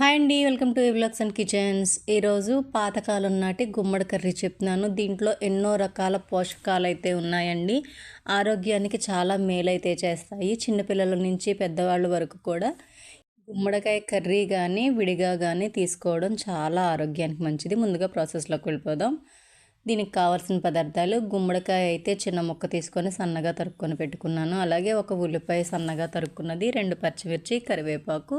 Hi అండి welcome to vlogs and kitchens. ఈరోజు పాతకాలం నాటి గుమ్మడి కర్రీ చెప్తున్నాను. దీంట్లో ఎన్నో రకాల పోషకాలు అయితే ఉన్నాయండి. ఆరోగ్యానికి చాలా మేలైతే చేస్తాయి. చిన్నపిల్లల నుంచి పెద్దవాళ్ళ వరకు కూడా గుమ్మడికాయ కర్రీ కానీ విడిగా కానీ తీసుకోవడం చాలా ఆరోగ్యానికి మంచిది. ముందుగా ప్రాసెస్లోకి వెళ్ళిపోదాం. దీనికి కావాల్సిన పదార్థాలు గుమ్మడికాయ అయితే చిన్న ముక్క తీసుకొని సన్నగా తరుక్కొని పెట్టుకున్నాను. అలాగే ఒక ఉల్లిపాయ సన్నగా తరుక్కున్నది రెండు పచ్చిమిర్చి కరివేపాకు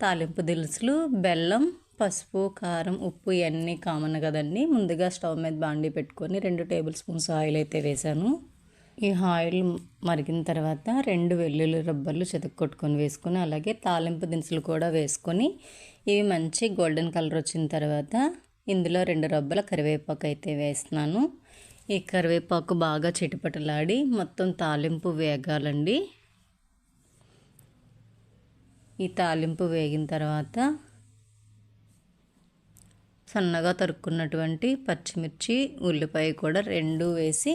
తాలింపు దినుసులు బెల్లం పసుపు కారం ఉప్పు ఇవన్నీ కామన్ కదండి. ముందుగా స్టవ్ మీద బాండి పెట్టుకొని రెండు టేబుల్ స్పూన్స్ ఆయిల్ అయితే వేసాను ఈ ఆయిల్ మరిగిన తర్వాత రెండు వెల్లుల్లి రబ్బర్లు కొట్టుకొని వేసుకొని అలాగే తాలింపు దినుసులు కూడా వేసుకొని ఇవి మంచి గోల్డెన్ కలర్ వచ్చిన తర్వాత ఇందులో రెండు రబ్బల కరివేపాకు అయితే వేస్తున్నాను. ఈ కరివేపాకు బాగా చిటపటలాడి మొత్తం తాలింపు వేగాలండి. ఈ తాలింపు వేగిన తర్వాత సన్నగా తరుక్కున్నటువంటి పచ్చిమిర్చి ఉల్లిపాయ కూడా రెండు వేసి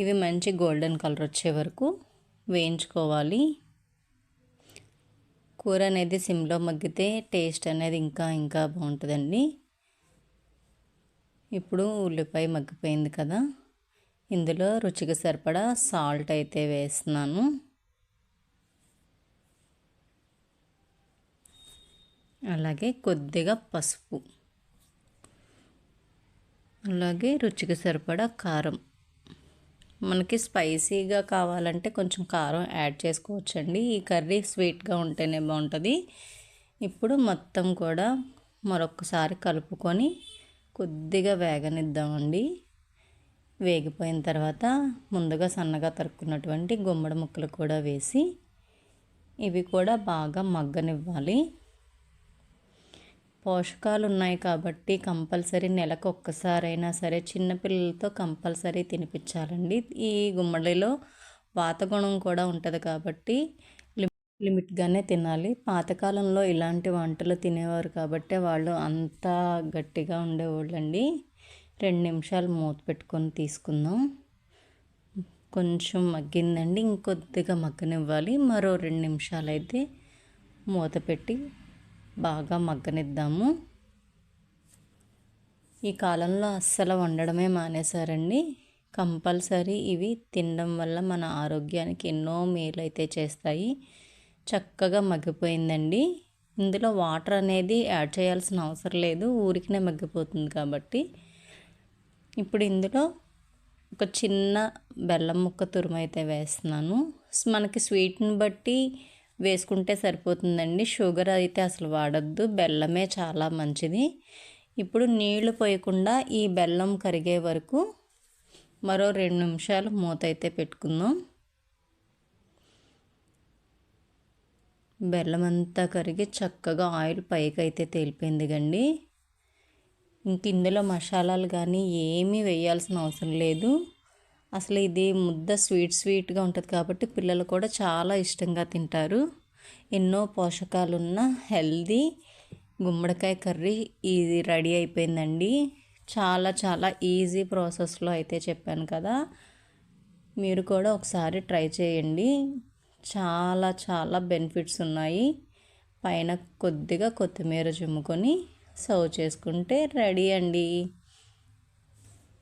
ఇవి మంచి గోల్డెన్ కలర్ వచ్చే వరకు వేయించుకోవాలి. కూర అనేది సిమ్లో మగ్గితే టేస్ట్ అనేది ఇంకా ఇంకా బాగుంటుందండి. ఇప్పుడు ఉల్లిపాయ మగ్గిపోయింది కదా ఇందులో రుచికి సరిపడా సాల్ట్ అయితే వేస్తున్నాను. అలాగే కొద్దిగా పసుపు. అలాగే రుచికి సరిపడా కారం. మనకి స్పైసీగా కావాలంటే కొంచెం కారం యాడ్ చేసుకోవచ్చండి. ఈ కర్రీ స్వీట్గా ఉంటేనే బాగుంటుంది. ఇప్పుడు మొత్తం కూడా మరొకసారి కలుపుకొని కొద్దిగా వేగనిద్దామండి. వేగిపోయిన తర్వాత ముందుగా సన్నగా తరుక్కున్నటువంటి గుమ్మడి ముక్కలు కూడా వేసి ఇవి కూడా బాగా మగ్గనివ్వాలి. పోషకాలు ఉన్నాయి కాబట్టి కంపల్సరీ నెలకు ఒక్కసారైనా సరే చిన్నపిల్లలతో కంపల్సరీ తినిపించాలండి. ఈ గుమ్మడిలో వాతగుణం కూడా ఉంటుంది కాబట్టి లిమిట్గానే తినాలి. పాతకాలంలో ఇలాంటి వంటలు తినేవారు కాబట్టి వాళ్ళు అంత గట్టిగా ఉండేవాళ్ళండి. రెండు నిమిషాలు మూత పెట్టుకొని తీసుకుందాం. కొంచెం మగ్గిందండి. ఇంకొద్దిగా మగ్గనివ్వాలి. మరో రెండు నిమిషాలు అయితే మూత పెట్టి బాగా మగ్గనిద్దాము. ఈ కాలంలో అస్సలు వండడమే మానేశారండి. కంపల్సరీ ఇవి తినడం వల్ల మన ఆరోగ్యానికి ఎన్నో మేలు అయితే చేస్తాయి. చక్కగా మగ్గిపోయిందండి. ఇందులో వాటర్ అనేది యాడ్ చేయాల్సిన అవసరం లేదు. ఊరికినే మగ్గిపోతుంది కాబట్టి. ఇప్పుడు ఇందులో ఒక చిన్న బెల్లం ముక్క తురుమైతే వేస్తున్నాను. మనకి స్వీట్ని బట్టి వేసుకుంటే సరిపోతుందండి. షుగర్ అయితే అసలు వాడద్దు. బెల్లమే చాలా మంచిది. ఇప్పుడు నీళ్ళు పోయకుండా ఈ బెల్లం కరిగే వరకు మరో రెండు నిమిషాలు మూత అయితే పెట్టుకుందాం. బెల్లం అంతా కరిగి చక్కగా ఆయిల్ పైకి అయితే తేలిపోయింది కండి. ఇంక ఇందులో మసాలాలు కానీ ఏమీ వేయాల్సిన అవసరం లేదు. అసలు ఇది ముద్ద స్వీట్ స్వీట్గా ఉంటుంది కాబట్టి పిల్లలు కూడా చాలా ఇష్టంగా తింటారు. ఎన్నో పోషకాలున్న హెల్దీ గుమ్మడికాయ కర్రీ ఇది రెడీ అయిపోయిందండి. చాలా చాలా ఈజీ ప్రాసెస్లో అయితే చెప్పాను కదా. మీరు కూడా ఒకసారి ట్రై చేయండి. చాలా చాలా బెనిఫిట్స్ ఉన్నాయి. పైన కొద్దిగా కొత్తిమీర చిమ్ముకొని సర్వ్ చేసుకుంటే రెడీ అండి.